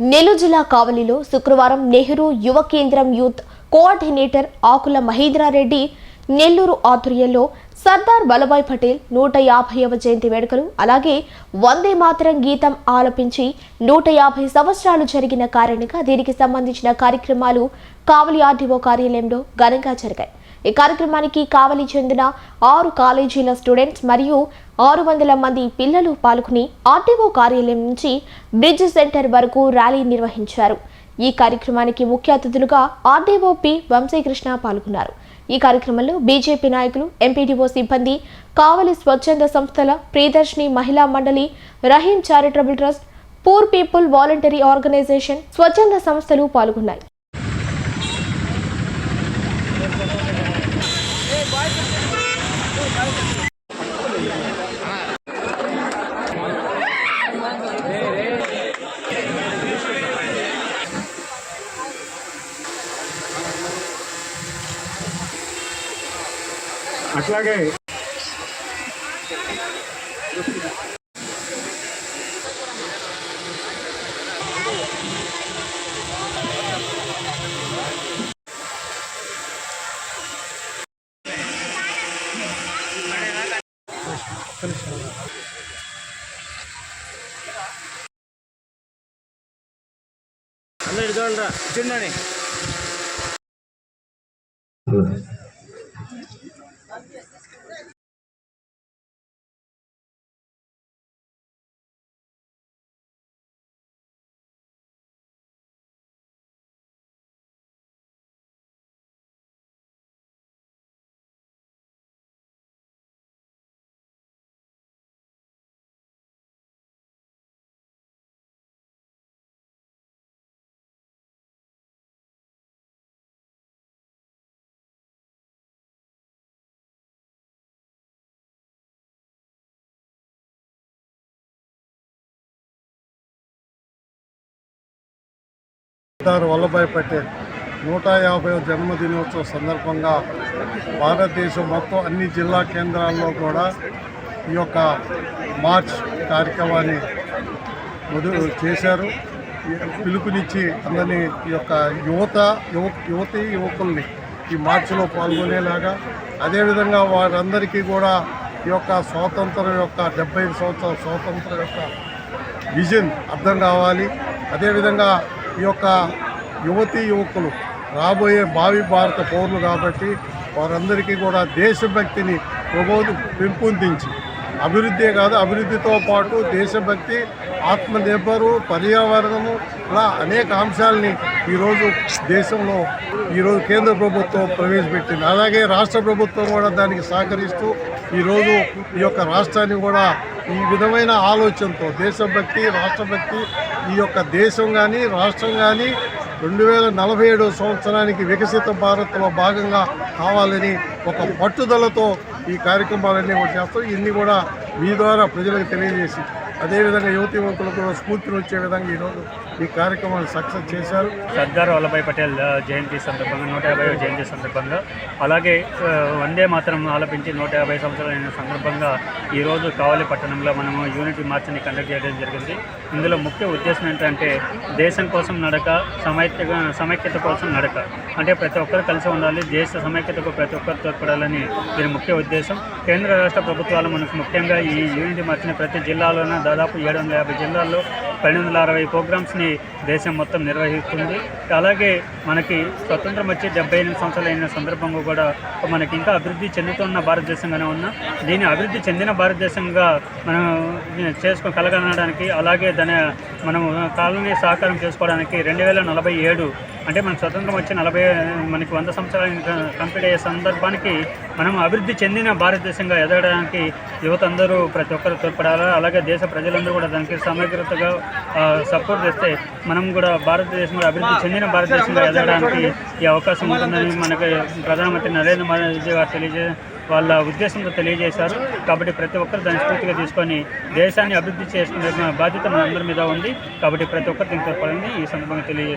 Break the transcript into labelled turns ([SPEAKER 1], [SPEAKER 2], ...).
[SPEAKER 1] నెల్లూరు జిల్లా కావలిలో శుక్రవారం నెహ్రూ యువ కేంద్రం యూత్ కోఆర్డినేటర్ ఆకుల మహేంద్రారెడ్డి నెల్లూరు ఆధ్వర్యంలో సర్దార్ వల్లభాయ్ పటేల్ నూట యాభైవ జయంతి వేడుకలు అలాగే వందే మాతరం గీతం ఆలపించి నూట యాభై సంవత్సరాలు జరిగిన కారణంగా దీనికి సంబంధించిన కార్యక్రమాలు కావలి ఆర్డీఓ కార్యాలయంలో ఘనంగా జరిగాయి. ఈ కార్యక్రమానికి కావలి చెందిన ఆరు కాలేజీల స్టూడెంట్స్ మరియు ఆరు వందల మంది పిల్లలు పాల్గొని ఆర్టీఓ కార్యాలయం నుంచి బ్రిడ్జ్ సెంటర్ వరకు ర్యాలీ నిర్వహించారు. ఈ కార్యక్రమానికి ముఖ్య అతిథులుగా ఆర్డీఓ పి వంశీకృష్ణ పాల్గొన్నారు. ఈ కార్యక్రమంలో బీజేపీ నాయకులు ఎంపీడీఓ సిబ్బంది కావలి స్వచ్ఛంద సంస్థల Priyadarshini Mahila Mandali Rahim charitable trust poor people voluntary organization స్వచ్ఛంద సంస్థలు పాల్గొన్నాయి.
[SPEAKER 2] అట్లాగే
[SPEAKER 3] అందరు ఇదిగోండిరా
[SPEAKER 2] సర్దార్ వల్లభాయ్ పటేల్ నూట యాభై జన్మదినోత్సవ సందర్భంగా భారతదేశం మొత్తం అన్ని జిల్లా కేంద్రాల్లో కూడా ఈ యొక్క మార్చ్ కార్యక్రమాన్ని మొదలు చేశారు. పిలుపునిచ్చి అందరినీ ఈ యొక్క యువత యువ యువతి యువకుల్ని ఈ మార్చిలో పాల్గొనేలాగా అదేవిధంగా వారందరికీ కూడా ఈ యొక్క స్వాతంత్రం యొక్క డెబ్బై సంవత్సరాల స్వాతంత్రం యొక్క విజన్ అర్థం కావాలి. అదేవిధంగా ఈ యొక్క యువతీ యువకులు రాబోయే భావి భారత పౌరులు కాబట్టి వారందరికీ కూడా దేశభక్తిని ప్రబోధ పెంపొందించి అభివృద్ధే కాదు అభివృద్ధితో పాటు దేశభక్తి ఆత్మనిర్భరు పర్యావరణము ఇలా అనేక అంశాలని ఈరోజు దేశంలో ఈరోజు కేంద్ర ప్రభుత్వం ప్రవేశపెట్టింది. అలాగే రాష్ట్ర ప్రభుత్వం కూడా దానికి సహకరిస్తూ ఈరోజు ఈ యొక్క రాష్ట్రాన్ని కూడా ఈ విధమైన ఆలోచనతో దేశభక్తి రాష్ట్రభక్తి ఈ యొక్క దేశం కానీ రాష్ట్రం కానీ రెండు వేల నలభై ఏడవ సంవత్సరానికి వికసిత భారత్లో భాగంగా కావాలని ఒక పట్టుదలతో ఈ కార్యక్రమాలన్నీ కూడా చేస్తాం. ఇన్ని కూడా మీ ద్వారా ప్రజలకు తెలియజేసి అదేవిధంగా యువతి యువకులకు కూడా స్ఫూర్తిని వచ్చే విధంగా ఈరోజు ఈ కార్యక్రమాన్ని సక్సెస్ చేశారు.
[SPEAKER 3] సర్దార్ వల్లభాయ్ పటేల్ జయంతి సందర్భంగా నూట యాభై జయంతి సందర్భంగా. అలాగే వందే మాత్రం ఆలపించి నూట యాభై సంవత్సరాలైన సందర్భంగా ఈరోజు కావలి పట్టణంలో మనము యూనిటీ మార్చ్ని కండక్ట్ చేయడం జరిగింది. ఇందులో ముఖ్య ఉద్దేశం ఏంటంటే దేశం కోసం నడక సమైక్య సమైక్యత కోసం నడక. అంటే ప్రతి ఒక్కరు కలిసి ఉండాలి దేశ సమైక్యతకు ప్రతి ఒక్కరు తోడ్పడాలని దీని ముఖ్య ఉద్దేశం. కేంద్ర రాష్ట్ర ప్రభుత్వాలు మనకు ముఖ్యంగా ఈ యూనిటీ మార్చిన ప్రతి జిల్లాలోన దాదాపు ఏడు వందల యాభై జిల్లాల్లో పన్నెండు వందల అరవై ప్రోగ్రామ్స్ని దేశం మొత్తం నిర్వహిస్తుంది. అలాగే మనకి స్వతంత్రం వచ్చి డెబ్బై ఎనిమిది సంవత్సరాలు అయిన సందర్భంగా కూడా మనకి ఇంకా అభివృద్ధి చెందుతున్న భారతదేశంగానే ఉన్నా దీన్ని అభివృద్ధి చెందిన భారతదేశంగా మనం చేసుకో కలగనడానికి అలాగే దాని మనం కాలనీ సహకారం చేసుకోవడానికి రెండు వేల నలభై ఏడు అంటే మన స్వతంత్రం వచ్చి నలభై మనకి వంద సంవత్సరాలు కంప్లీట్ అయ్యే సందర్భానికి మనం అభివృద్ధి చెందిన భారతదేశంగా ఎదగడానికి యువత అందరూ ప్రతి ఒక్కరు తోడ్పడాలి? అలాగే దేశ ప్రజలందరూ కూడా దానికి సమగ్రతగా సపోర్ట్ చేస్తే మనం కూడా భారతదేశం కూడా అభివృద్ధి చెందిన భారతదేశంలో ఎదగడానికి ఈ అవకాశం ఉంటుందని మనకి ప్రధానమంత్రి నరేంద్ర మోదీ గారు తెలియజే వాళ్ళ ఉద్దేశంతో తెలియజేశారు. కాబట్టి ప్రతి ఒక్కరు దాన్ని స్ఫూర్తిగా తీసుకొని దేశాన్ని అభివృద్ధి చేసుకునే బాధ్యత మనందరి మీద ఉంది. కాబట్టి ప్రతి ఒక్కరు దీనికి తోడ్పడింది ఈ సందర్భంగా తెలియజేస్తారు